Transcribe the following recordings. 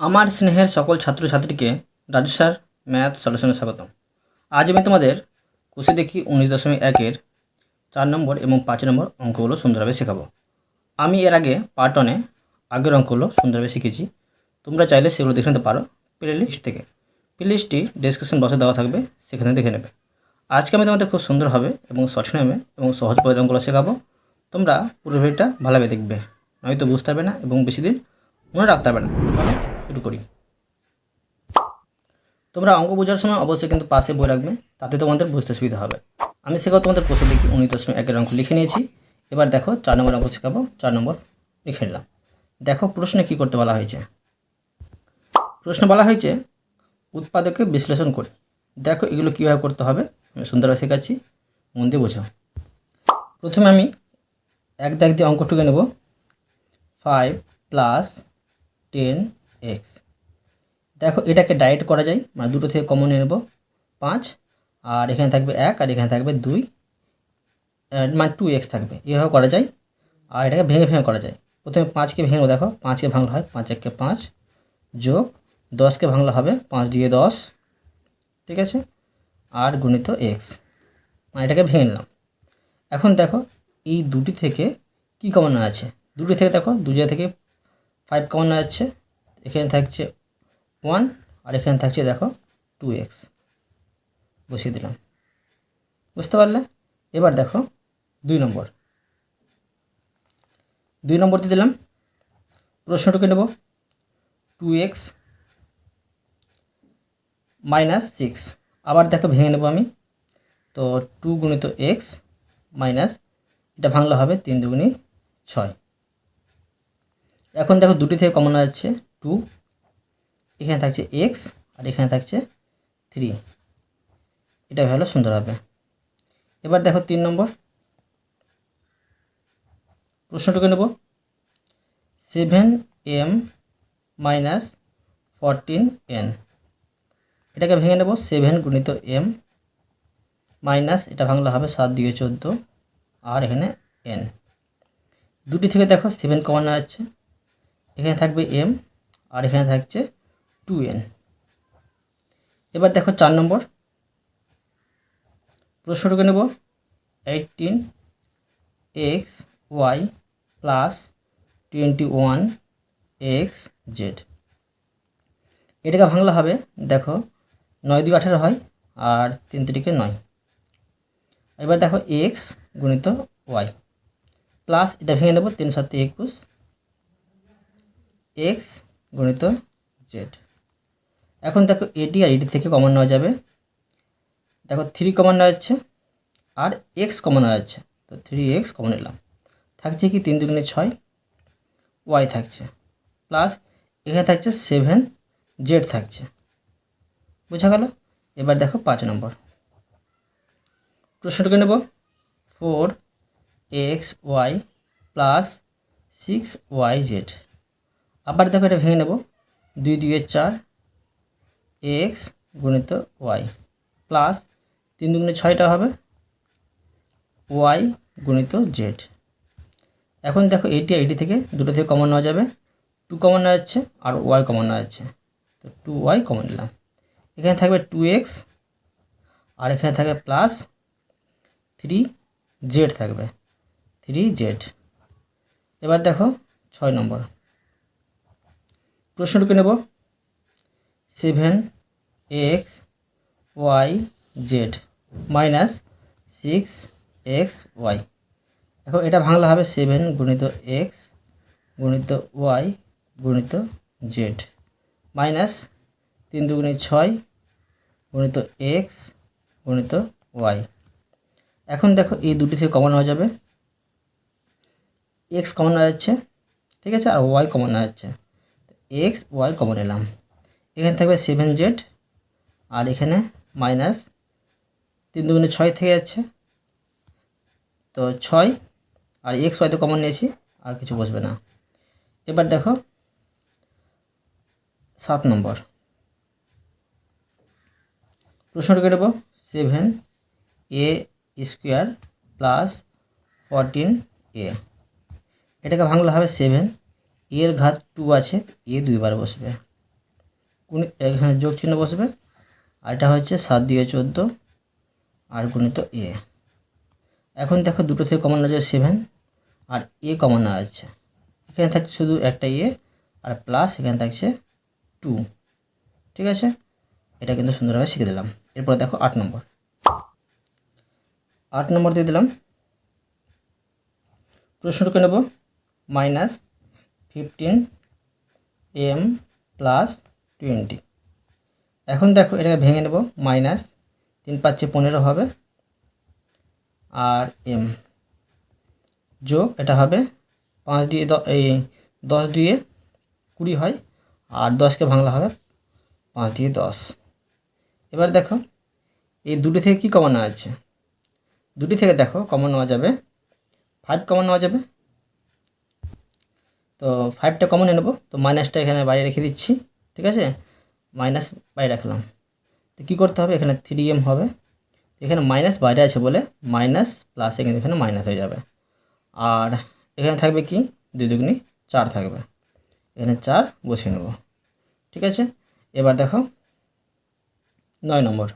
আমার স্নেহের সকল ছাত্রছাত্রীকে রাজু স্যার ম্যাথ সলিউশনে স্বাগতম। আজ আমি তোমাদের কুশি দেখি উনিশ দশমিক একের চার নম্বর এবং পাঁচ নম্বর অঙ্কগুলো সুন্দরভাবে শেখাবো। আমি এর আগে পার্ট ওয়ানে আগের অঙ্কগুলো সুন্দরভাবে শিখেছি। তোমরা চাইলে সেগুলো দেখে নিতে পারো প্লে লিস্ট থেকে প্লে লিস্টটি ডিসক্রিপশন বক্সে দেওয়া থাকবে, সেখানে দেখে নেবে। আজকে আমি তোমাদের খুব সুন্দরভাবে এবং সঠিক নামে এবং সহজ পদ্ধতি অঙ্কগুলো শেখাবো। তোমরা পুরো ভিডিওটা ভালোভাবে দেখবে, নয়তো বুঝতে পারবে না এবং বেশি দিন মনে রাখতে পারবে না। শুরু করি। তোমরা অঙ্ক বোঝার সময় অবশ্যই কিন্তু পাশে বই রাখবে, তাতে তোমাদের বুঝতে সুবিধা হবে। আমি শেখাবো তোমাদের প্রশ্ন দেখি উনিশ দশমিক একের অঙ্ক লিখে নিয়েছি। এবার দেখো চার নম্বর অঙ্ক শেখাবো, চার নম্বর লিখে নিলাম। দেখো প্রশ্নে কী করতে বলা হয়েছে? প্রশ্ন বলা হয়েছে, উৎপাদকে বিশ্লেষণ করি। দেখো এগুলো কীভাবে করতে হবে, আমি সুন্দরভাবে শেখাচ্ছি, মন দিয়ে বোঝাও। প্রথমে আমি এক দাগ দিয়ে অঙ্ক টুকে নেব। ফাইভ প্লাস টেন এক্স দেখো, এটাকে ডাইরেক্ট করা যায় মানে দুটো থেকে কমন নেব। পাঁচ, আর এখানে থাকবে এক, আর এখানে থাকবে দুই মানে টু এক্স থাকবে। এভাবে করা যায়, আর এটাকে ভেঙে ভেঙে করা যায়। প্রথমে পাঁচকে ভেঙে দেখো, পাঁচকে ভাঙলে হয় পাঁচ এককে পাঁচ যোগ দশকে ভাঙলে হবে পাঁচ দিয়ে দশ, ঠিক আছে? আর গুণিত এক্স মানে এটাকে ভেঙে নিলাম। এখন দেখো, এই দুটি থেকে কি কমন আছে? দুটি থেকে দেখো দু থেকে ফাইভ কমন আছে। এখানে থাকছে ওয়ান আর এখানে থাকছে দেখো টু এক্স বসিয়ে দিলাম। বুঝতে পারলে? এবার দেখো দুই নম্বর। দুই নম্বর দিয়ে দিলাম। প্রশ্নটুকে নেব। টু এক্স মাইনাস সিক্স আবার দেখো ভেঙে নেব আমি। তো টু গুণিত এক্স মাইনাস এটা ভাঙলে হবে তিন দুগুণি ছয়। এখন দেখো দুটি থেকে কমন যাচ্ছে টু এখানে থাকছে এক্স আর এখানে থাকছে থ্রি এটা হলো সুন্দর হবে। এবার দেখো তিন নম্বর। প্রশ্নটুকু নেব। Seven M minus fourteen N এটাকে ভেঙে নেব। সেভেন গুণিত এম মাইনাস এটা ভাঙলে হবে সাত দিয়ে চোদ্দ, আর এখানে এন দুটি থেকে দেখো সেভেন কমন যাচ্ছে। এখানে থাকবে এম আর এখানে থাকছে টু এন এবার দেখো চার নম্বর। প্রশ্নটুকু নেব। Eighteen X Y plus twenty one X Z এটাকে ভাঙলে হবে, দেখো, নয় দুই আঠেরো হয় আর তিন তিরিকে নয়। এবার দেখো এক্স গুণিত ওয়াই প্লাস এটা ভেঙে নেব তিন সাতে একুশ। এক্স গুণিত জেড এখন দেখো এটি আর এটি থেকে কমন নেওয়া যাবে। দেখো থ্রি কমন নেওয়া যাচ্ছে, আর এক্স কমন নেওয়া যাচ্ছে। তো থ্রি এক্স কমন নিলাম। থাকছে কি তিন দুগুণে ছয়? ওয়াই থাকছে। প্লাস এখানে থাকছে সেভেন জেড থাকছে। বোঝা গেল? এবার দেখো পাঁচ নম্বর। প্রশ্নটাকে নেব। Four X Y plus six Y Z আবার দেখো এটা ভেঙে নেব। দুই দুইয়ের চার, এক্স গুণিত ওয়াই প্লাস তিন দুগুণে ছয়টা হবে। ওয়াই গুণিত জেড। এখন দেখো এইটি এইটি থেকে দুটো থেকে কমন নেওয়া যাবে। টু কমন নেওয়া যাচ্ছে আর ওয়াই কমন নেওয়া যাচ্ছে। তো টু ওয়াই কমন নিলাম। এখানে থাকবে টু এক্স আর এখানে থাকবে প্লাস থ্রি জেড থাকবে। Three Z. এবার দেখো ছয় নম্বর। প্রশ্নটুকু নেব। Seven X Y Z minus six X Y এখন এটা ভাঙলে হবে সেভেন গুণিত এক্স গুণিত ওয়াই গুণিত জেড মাইনাস তিন দুগুণে ছয় গুণিত এক্স গুণিত ওয়াই এখন দেখো এই দুটি থেকে কমন হয়ে যাবে। এক্স কমন হয়ে যাচ্ছে, ঠিক আছে? আর ওয়াই কমন হয়ে যাচ্ছে। এক্স ওয়াই কমন এলাম। এখানে থাকবে সেভেন জেড আর এখানে মাইনাস তিন দুগুণে ছয় থেকে যাচ্ছে। তো ছয়, আর এক্স ওয়াই তো কমন নিয়েছি, আর কিছু বসবে না। এবার দেখো, সাত নম্বর। প্রশ্নটা নেব seven A square plus fourteen A এটাকে ভাঙলে হবে সেভেন এর ঘাত টু আছে, এ দুইবার বসবে। গুণি, এখানে যোগ চিহ্ন বসবে। আর এটা হচ্ছে সাত দিয়ে চোদ্দ, আর গুণিত এ। এখন দেখো দুটো থেকে কমন আছে সেভেন আর এ কমন আছে। এখানে থাকছে শুধু একটা এ, আর প্লাস এখানে থাকছে টু ঠিক আছে? এটা কিন্তু সুন্দরভাবে শিখে দিলাম। এরপর দেখো আট নম্বর। আট নম্বর দিয়ে দিলাম। প্রশ্নটুকু নেব। Minus fifteen M plus twenty. এখন দেখো এটাকে ভেঙে নেব, মাইনাস তিন পাঁচে পনেরো হবে আর এম যোগ এটা হবে পাঁচ দিয়ে এই দশ দিয়ে কুড়ি হয় আর দশকে ভাঙলা হবে পাঁচ দিয়ে দশ। এবার দেখো, এই দুটি থেকে কী কমন আছে? দুটি থেকে দেখো কমন নেওয়া যাবে ফাইভ কমন নেওয়া যাবে তো ফাইভটা কমন নেব। তো মাইনাসটা এখানে বাইরে রেখে দিচ্ছি, ঠিক আছে? মাইনাস বাইরে রাখলাম। তো কী করতে হবে? এখানে থ্রি এম হবে। এখানে মাইনাস বাইরে আছে বলে মাইনাস প্লাস এখানে এখানে মাইনাস হয়ে যাবে। আর এখানে থাকবে কি? দুই দুগুনি চার থাকবে। এখানে চার বসিয়ে নেব। ঠিক আছে? এবার দেখো, নয় নম্বর।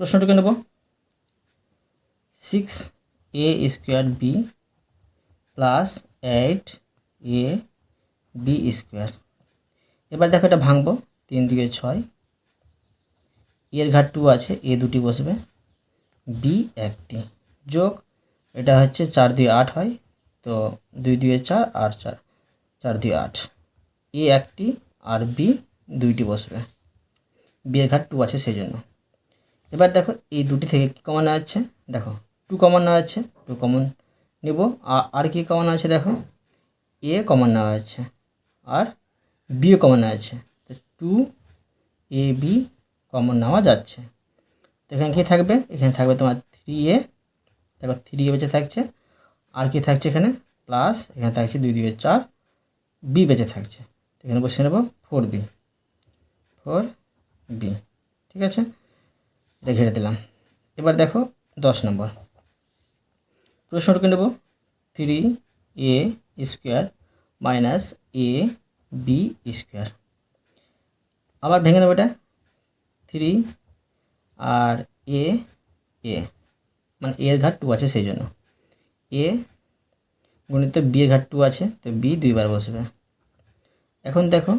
প্রশ্নটুকু নেব। Six A square B plus eight A B square. এবার দেখো এটা ভাঙবো, তিন দুয়ে ছয়। এর ঘাট টু আছে, এ দুটি বসবে, বি একটি। যোগ, এটা হচ্ছে চার দুই আট হয়, তো দুই দুয়ে চার, আর চার চার দুই আট। এ একটি, আর বি দুইটি বসবে। বি এর ঘাট টু আছে সেই জন্য এবার দেখো, এই দুটি থেকে কী কমন আছে দেখো টু কমন আছে টু কমন নেব। আর কি কমন আছে দেখো? এ কমন নেওয়া আছে আর বিও কমন আছে তো টু এ বি কমন নেওয়া যাচ্ছে। তো এখানে কী থাকবে? এখানে থাকবে তোমার থ্রি এ দেখো থ্রি এ বেঁচে থাকছে। আর কি থাকছে এখানে? প্লাস এখানে থাকছে দুই দুই চার। বি বেঁচে থাকছে। এখানে বসে নেব ফোর বি ফোর বি ঠিক আছে? এটা ঘেরে দিলাম। এবার দেখো দশ নম্বর। প্রশ্নটুকু নেব? Three A square minus A B square আবার ভেঙে নেব এটা। থ্রি আর এ এ মানে এর ঘাট টু আছে সেই জন্য। এ গণিত বি এর ঘাট টু আছে, তো বি দুইবার বসবে। এখন দেখো,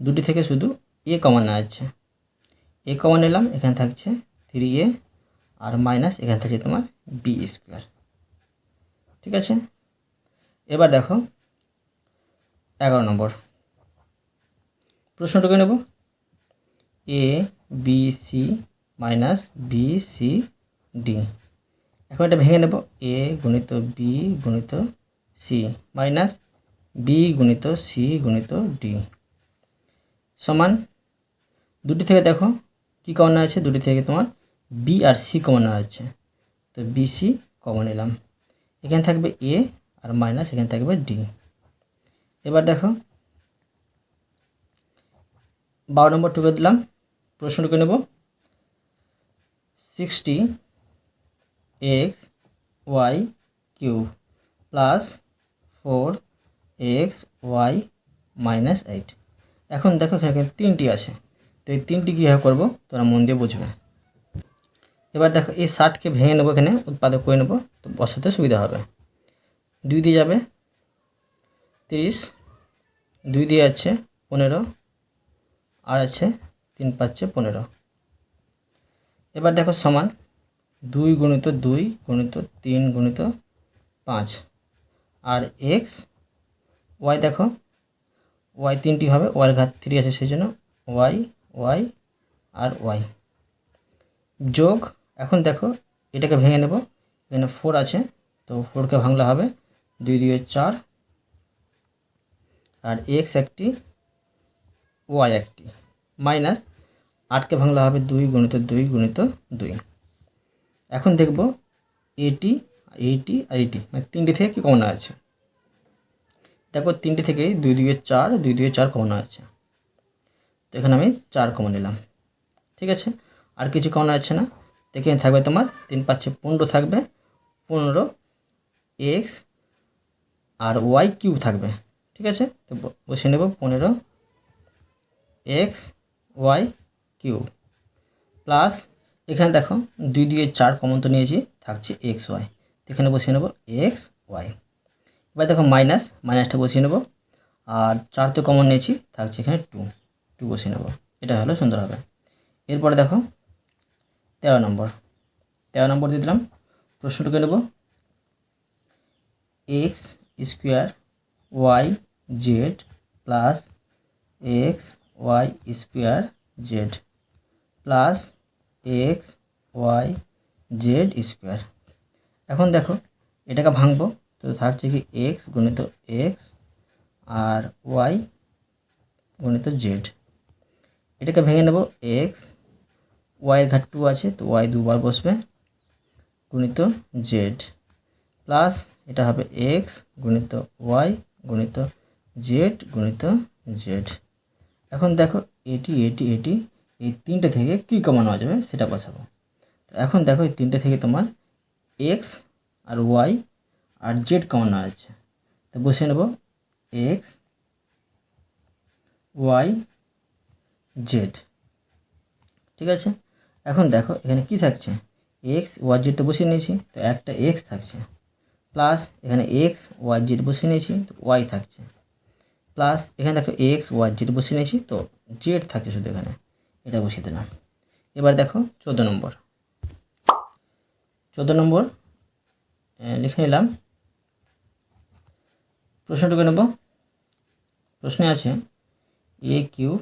দুটি থেকে শুধু এ কমন নেওয়া যাচ্ছে। এ কমন নিলাম, এখানে থাকছে থ্রি এ আর মাইনাস এখানে থাকছে তোমার বি স্কোয়ার ঠিক আছে? এবার দেখো, এগারো নম্বর। প্রশ্নটুকু নেব। A B C minus B C D এখন এটা ভেঙে নেব। এ গুণিত বি গুণিত সি মাইনাস বি গুণিত সি গুণিত ডি সমান, দুটি থেকে দেখো কী কমন আছে? দুটি থেকে তোমার বি আর সি কমন আছে। তো বি সি কমন নিলাম। এখানে থাকবে এ আর মাইনাস এখানে থাকবে ডি এবার দেখো, বারো নম্বর টুকে দিলাম প্রশ্নটুকু নেব। Sixty X Y cube plus four X Y minus eight এখন দেখো এখানে তিনটি আছে। তো এই তিনটি কীভাবে করব? তোমরা মন দিয়ে বুঝবে। এবার দেখো, এই ষাটকে ভেঙে নেব এখানে, উৎপাদক করে নেব। তো বসাতে সুবিধা হবে। দুই দিয়ে যাবে। তিরিশ। দুই দিয়ে আছে পনেরো। আর আছে তিন পাচ্ছে পনেরো। এবার দেখো সমান দুই গুণিত দুই গুণিত তিন গুণিত পাঁচ। আর এক্স ওয়াই দেখো ওয়াই তিনটি হবে ওয়াই ঘাত থ্রি আছে সেই জন্য ওয়াই ওয়াই আর ওয়াই যোগ, এখন দেখো এটাকে ভেঙে নেব। এখানে ফোর আছে, তো ফোরকে ভাঙলে হবে দুই দুই চার, আর এক্স একটি ওয়াই একটি মাইনাস আটকে ভাঙলে হবে দুই গুণিত দুই গুণিত দুই। এখন দেখব এটি এইটি আর এইটি মানে তিনটি থেকে কী কমন আছে? দেখো তিনটি থেকেই দুই দুইয়ে চার, দুই দুই চার কমন আছে। তো এখানে আমি চার কমন নিলাম, ঠিক আছে? আর কিছু কমন আছে না? এখানে থাকবে তোমার তিন পাঁচে পনেরো থাকবে পনেরো এক্স আর ওয়াই কিউব থাকবে, ঠিক আছে? তো বসে নেব পনেরো এক্স ওয়াই কিউব। প্লাস এখানে দেখো দুই দিয়ে চার কমন তো নিয়েছি, থাকছে এক্স ওয়াই। এখানে বসিয়ে নেব এক্স ওয়াই। এবার দেখো মাইনাস, মাইনাসটা বসিয়ে নেব। আর চার তো কমন নিয়েছি, থাকছে এখানে টু। টু বসিয়ে নেব। এটা হলো সুন্দর হবে। এরপরে দেখো তেরো নম্বর। তেরো নম্বর দিয়ে দিলাম। প্রশ্নটুকে নেব। X square Y Z plus X Y square Z plus X Y Z square. এখন দেখো, এটাকে ভাঙবো, তো থাকছে কি এক্স গুণিত এক্স আর ওয়াই গুণিত জেড। এটাকে ভেঙে নেব, এক্স ওয়াইয়ের ঘাট টু আছে, তো ওয়াই দুবার বসবে গুণিত জেড প্লাস এটা হবে এক্স গুণিত ওয়াই গুণিত জেড গুণিত জেড এখন দেখো এটি এটি এটি, এই তিনটে থেকে কী কমানো যাবে সেটা বসাবো তো এখন দেখো এই তিনটে থেকে তোমার এক্স আর ওয়াই আর জেড কমানো আছে তো বসে নেব এক্স ওয়াই জেড ঠিক আছে? এখন দেখো এখানে কি থাকছে? এক্স ওয়াই জেড তো বসিয়ে নিয়েছি, তো একটা এক্স থাকছে। প্লাস এখানে এক্স ওয়াই জেড বসিয়ে নিয়েছি, তো ওয়াই থাকছে। প্লাস এখানে দেখো এক্স ওয়াই জেড বসিয়ে নিয়েছি, তো জেড থাকছে শুধু এখানে। এটা বসিয়ে দিলাম। এবার দেখো চোদ্দ নম্বর। চোদ্দ নম্বর লিখে নিলাম। প্রশ্নটুকু নেব। প্রশ্নে আছে A Q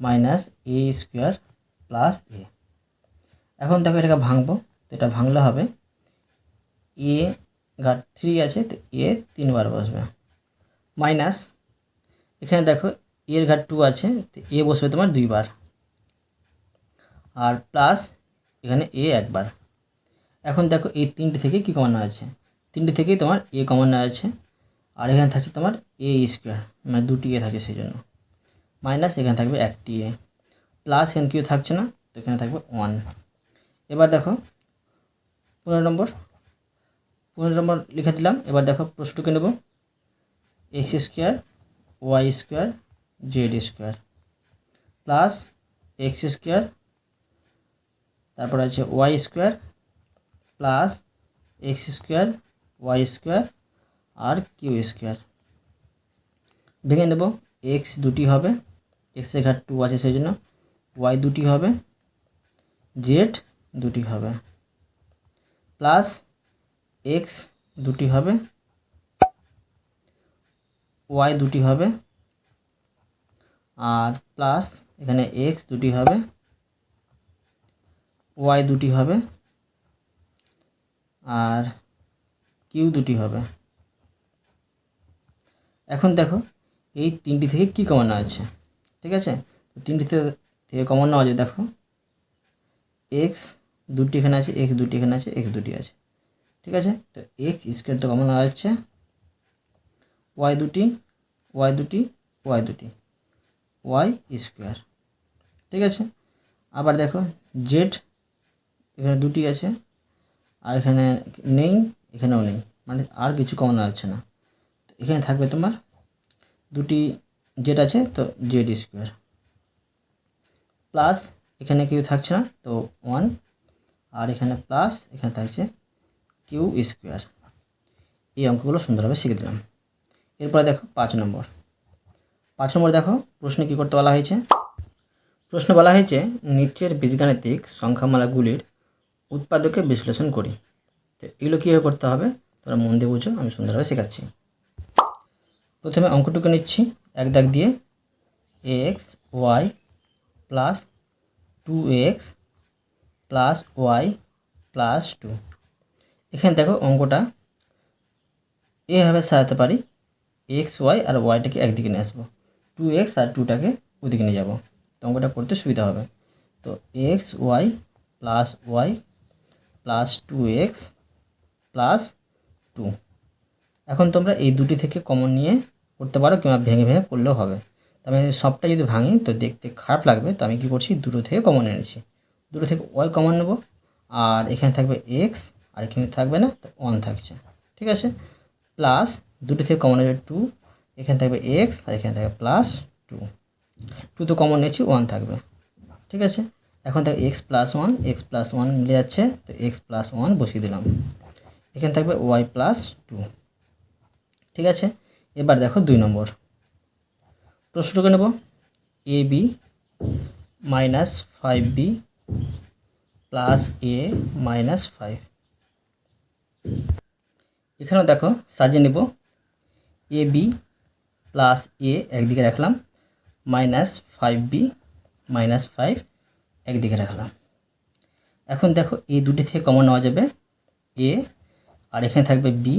minus A square plus A এখন দেখো এটাকে ভাঙবো, তো এটা ভাঙলে হবে এ ঘাট থ্রি আছে, তো এ তিনবার বসবে। মাইনাস, এখানে দেখো এর ঘাট টু আছে, তো এ বসবে তোমার দুইবার। আর প্লাস এখানে এ একবার। এখন দেখো এই তিনটে থেকে কী কমানো আছে? তিনটে থেকেই তোমার এ কমানো আছে, আর এখানে থাকছে তোমার এ স্কোয়ার মানে দুটি এ থাকছে সেই জন্য মাইনাস, এখানে থাকবে একটি এ। প্লাস এখানে কেউ থাকছে না, তো এখানে থাকবে ওয়ান এবার দেখো, পনেরো নম্বর পনেরো নম্বর লিখে দিলাম, এবার দেখো প্রশ্নটুকু নেব X square Y square Z square plus X square তারপর আছে Y square plus X square Y square আর কিউ স্কোয়ার ভেঙে নেব এক্স দুটি হবে এক্সের ঘাট টু আছে সেই জন্য ওয়াই দুটি হবে জেড দুটি হবে। প্লাস এক্স দুটি হবে। ওয়াই দুটি হবে। আর প্লাস এখানে এক্স দুটি হবে। ওয়াই দুটি হবে। আর কিউ দুটি হবে। এখন দেখো, এই তিনটি থেকে কি কমানো আছে? ঠিক আছে? তো তিনটি থেকে কমানো আছে, দেখো। এক্স দুটি এখানে আছে এক্স দুটি এখানে আছে এক্স দুটি আছে। ঠিক আছে? তো এক্স স্কোয়ার তো কমানো যাচ্ছে। ওয়াই দুটি ওয়াই দুটি ওয়াই দুটি। ওয়াই স্কোয়ার ঠিক আছে? আবার দেখো জেড এখানে দুটি আছে, আর এখানে নেই, এখানেও নেই। মানে আর কিছু কমানো যাচ্ছে না। তো এখানে থাকবে তোমার দুটি জেড আছে, তো জেড স্কোয়ার প্লাস এখানে কেউ থাকছে না, তো ওয়ান আর এখানে প্লাস এখানে থাকছে কিউ স্কোয়ার এই অঙ্কগুলো সুন্দরভাবে শিখে দিলাম। এরপরে দেখো পাঁচ নম্বর। পাঁচ নম্বর দেখো প্রশ্নে কী করতে বলা হয়েছে? প্রশ্ন বলা হয়েছে, নিচের বীজগাণিতিক সংখ্যামালাগুলির উৎপাদকে বিশ্লেষণ করি। তো এগুলো কীভাবে করতে হবে? তোমরা মন দিয়ে বুঝো, আমি সুন্দরভাবে শেখাচ্ছি। প্রথমে অঙ্কটুকু নিচ্ছি। এক দাগ দিয়ে X Y plus two X plus Y plus two এখানে দেখো অঙ্কটা এভাবে সাজাতে পারি। এক্স ওয়াই আর ওয়াইটাকে একদিকে নিয়ে আসব। টু এক্স আর টুটাকে ওদিকে নিয়ে যাব। তো অঙ্কটা করতে সুবিধা হবে। তো X Y plus Y plus two X plus two এখন তোমরা এই দুটি থেকে কমন নিয়ে করতে পারো কিংবা ভেঙে ভেঙে করলেও হবে। তবে সবটা যদি ভাঙি, তো দেখতে খারাপ লাগবে। তো আমি কী করছি? দুটো থেকে কমন এনেছি। দুটো থেকে ওয়াই কমন নেব। আর এখানে থাকবে এক্স আর এখানে থাকবে না, তো ওয়ান থাকছে। ঠিক আছে? প্লাস দুটো থেকে কমন হবে টু এখানে থাকবে এক্স আর এখানে থাকবে প্লাস টু টু তো কমন নিয়েছি ওয়ান থাকবে। ঠিক আছে? এখন দেখ X plus one X plus one মিলে যাচ্ছে, তো এক্স প্লাস ওয়ান বসিয়ে দিলাম। এখানে থাকবে ওয়াই প্লাস টু ঠিক আছে? এবার দেখো দুই নম্বর। প্রশ্নটুকু নেব। A B minus five B plus A minus five এখানে দেখো, সাজিয়ে নেব। এ বি প্লাস এ একদিকে রাখলাম minus five B minus five একদিকে রাখলাম। এখন দেখো, এই দুটি থেকে কমন নেওয়া যাবে এ আর এখানে থাকবে বি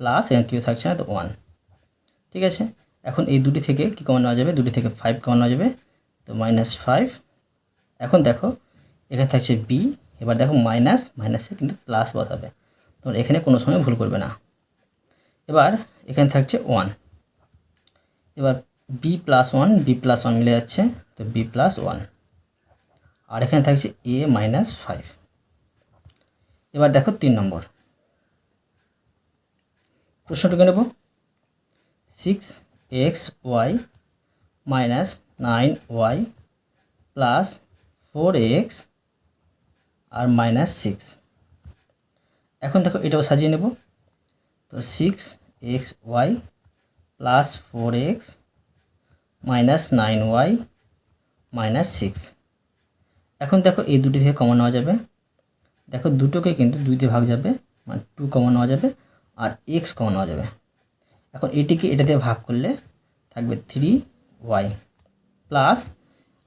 প্লাস এখানে কেউ থাকছে না, তো ওয়ান ঠিক আছে? এখন এই দুটি থেকে কী কমন নেওয়া যাবে? দুটি থেকে ফাইভ কমন নেওয়া যাবে, তো মাইনাস ফাইভ এখন দেখো এখানে থাকছে বি এবার দেখো মাইনাস মাইনাসে কিন্তু প্লাস বসাবে। তোমরা এখানে কোনো সময় ভুল করবে না। এবার এখানে থাকছে ওয়ান এবার B plus one B plus one মিলে যাচ্ছে, তো বি প্লাস ওয়ান আর এখানে থাকছে এ মাইনাস ফাইভ এবার দেখো তিন নম্বর। প্রশ্নটুকু নেব। Six X Y minus nine Y plus four X আর মাইনাস সিক্স এখন দেখো এটাও সাজিয়ে নেব। তো six X Y plus four X minus nine Y minus six এখন দেখো এই দুটি থেকে কমন নেওয়া যাবে। দেখো দুটোকে কিন্তু দুই দিয়ে ভাগ যাবে মানে টু কমন নেওয়া যাবে আর এক্স কমন নেওয়া যাবে। এখন এটিকে এটা দিয়ে ভাগ করলে থাকবে থ্রি ওয়াই প্লাস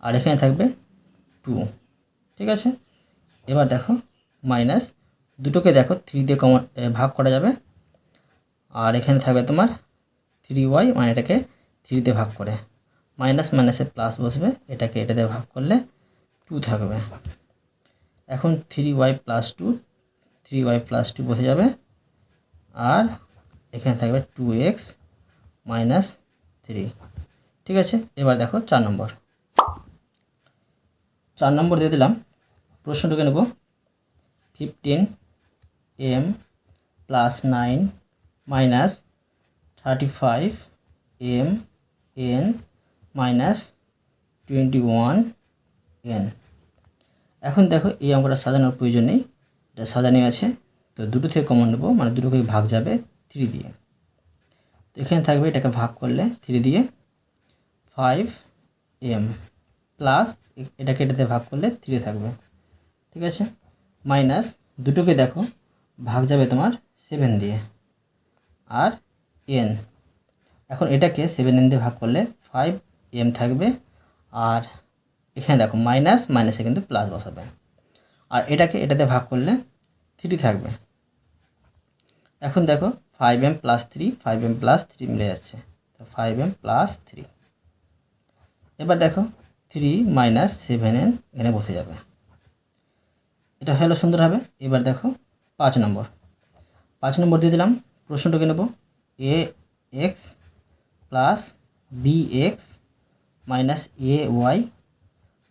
আর এখানে থাকবে টু ঠিক আছে? এবার দেখো মাইনাস দুটোকে দেখো থ্রি দিয়ে কমন ভাগ করা যাবে। আর এখানে থাকবে তোমার থ্রি ওয়াই মানে এটাকে থ্রি দিয়ে ভাগ করে। মাইনাস মাইনাসে প্লাস বসবে, এটাকে এটা দিয়ে ভাগ করলে টু থাকবে। এখন three Y plus two three Y plus two বসে যাবে। আর এখানে থাকবে টু এক্স মাইনাস থ্রি ঠিক আছে? এবার দেখো চার নম্বর। চার নম্বর দিয়ে দিলাম। প্রশ্নটুকে নেব। Fifteen M plus nine minus thirty five M N minus twenty one N এখন দেখো এই অঙ্কটা সাজানোর প্রয়োজন নেই, এটা সাজানো আছে। তো দুটো থেকে কমন নেব মানে দুটোকে ভাগ যাবে থ্রি দিয়ে। তো এখানে থাকবে এটাকে ভাগ করলে থ্রি দিয়ে ফাইভ এম প্লাস এটাকে এটাতে ভাগ করলে থ্রি থাকবে। ঠিক আছে? মাইনাস দুটোকে দেখো, ভাগ যাবে তোমার সেভেন দিয়ে। আর এন এখন এটাকে সেভেন এন দিয়ে ভাগ করলে ফাইভ এম থাকবে। আর এখানে দেখো, মাইনাস মাইনাসে কিন্তু প্লাস বসাবে। আর এটাকে এটাতে ভাগ করলে থ্রি থাকবে। এখন দেখো five M plus three five M plus three মিলে যাচ্ছে। তো ফাইভ এম প্লাস থ্রি এবার দেখো থ্রি মাইনাস সেভেন এন এখানে বসে যাবে। এটা হলো সুন্দর হবে। এবার দেখো পাঁচ নম্বর। পাঁচ নম্বর দিয়ে দিলাম। প্রশ্নটাকে নেব। A X plus B X minus A Y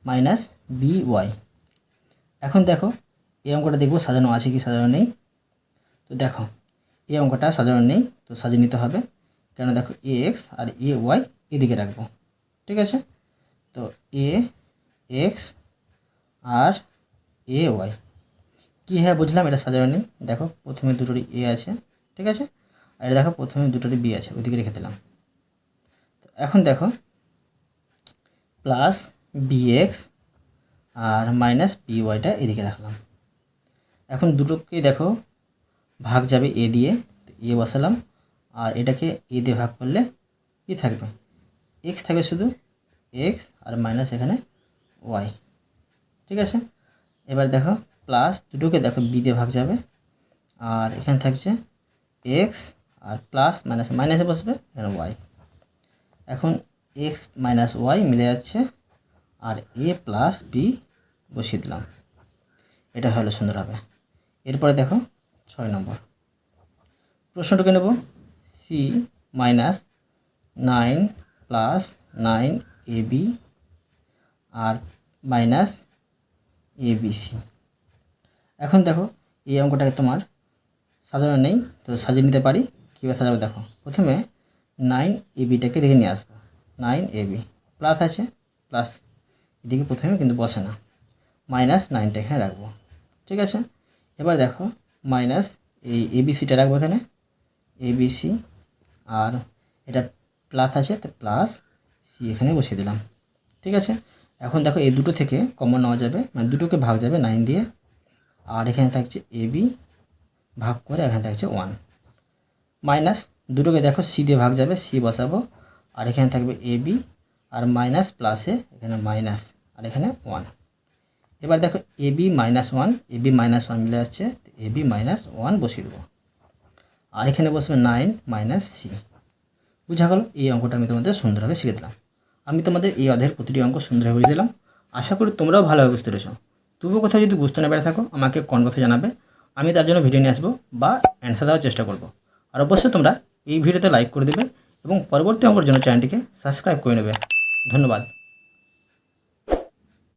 minus B Y. এখন দেখো এই অঙ্কটা দেখব সাজানো আছে কি সাজানো নেই। তো দেখো এই অঙ্কটা সাজানো নেই, তো সাজিয়ে নিতে হবে। কেন দেখো, এ এক্স আর এ ওয়াই এদিকে রাখব। ঠিক আছে? তো এ এক্স আর এ ওয়াই কী হ্যাঁ বুঝলাম, এটা সাজানো নেই। দেখো, প্রথমে দুটোরই এ আছে, ঠিক আছে? আর এটা দেখো, প্রথমে দুটোরই বি আছে, ওইদিকে রেখে দিলাম। এখন দেখো প্লাস বি এক্স আর মাইনাস বি ওয়াইটা এদিকে রাখলাম। এখন দুটোকেই দেখো, ভাগ যাবে এ দিয়ে এ বসালাম, আর এটাকে এ দিয়ে ভাগ করলে কী থাকবে। এক্স থাকবে শুধু এক্স আর মাইনাস এখানে ওয়াই ঠিক আছে? এবার দেখো প্লাস দুটোকে দেখো বি দিয়ে ভাগ যাবে। আর এখানে থাকছে এক্স আর প্লাস মাইনাস মাইনাসে বসবে, এখানে ওয়াই এখন এক্স মাইনাস ওয়াই মিলে যাচ্ছে, আর এ প্লাস বি বসিয়ে দিলাম। এটা হলো সুন্দর হবে। এরপরে দেখো, ছয় নম্বর। প্রশ্নটাকে নেব। C minus nine plus nine A B R minus A B C এখন দেখো এই অঙ্কটাকে তোমার সাজানো নেই, তো সাজিয়ে নিতে পারি, কীভাবে সাজাবো দেখো। প্রথমে নাইন এ বিটাকে দেখে নিয়ে আসব। নাইন এ বি প্লাস আছে প্লাস এদিকে প্রথমে কিন্তু বসে না। মাইনাস নাইনটা এখানে রাখব। ঠিক আছে? এবার দেখো মাইনাস এই এবিসিটা রাখব এখানে। এবিসি আর এটা প্লাস আছে, তো প্লাস সি এখানে বসিয়ে দিলাম। ঠিক আছে? এখন দেখো এই দুটো থেকে কমন নেওয়া যাবে মানে দুটোকে ভাগ যাবে নাইন দিয়ে, আর এখানে থাকছে এবি ভাগ করে এখানে থাকছে ওয়ান মাইনাস দুটোকে দেখো সি দিয়ে ভাগ যাবে সি বসাবো, আর এখানে থাকবে এবি আর মাইনাস প্লাসে এখানে মাইনাস আর এখানে ওয়ান এবার দেখো A B minus one A B minus one মিলে আসছে বি মাইনাস ওয়ান বসিয়ে দেবো। আর এখানে বসবে নাইন মাইনাস সি বুঝা গেল? এই অঙ্কটা আমি তোমাদের সুন্দরভাবে শিখে দিলাম। আমি তোমাদের এই অধ্যায়ের প্রতিটি অঙ্ক সুন্দরভাবে হয়ে দিলাম। আশা করি তোমরাও ভালোভাবে বুঝতে পেরেছ। তবুও কোথাও যদি বুঝতে না পেরে থাকো, আমাকে কনবক্সে জানাবে। আমি তার জন্য ভিডিও নিয়ে আসব বা অ্যান্সার দেওয়ার চেষ্টা করব। আর অবশ্যই তোমরা এই ভিডিওতে লাইক করে দেবে এবং পরবর্তী অঙ্কের জন্য চ্যানেলটিকে সাবস্ক্রাইব করে নেবে। ধন্যবাদ।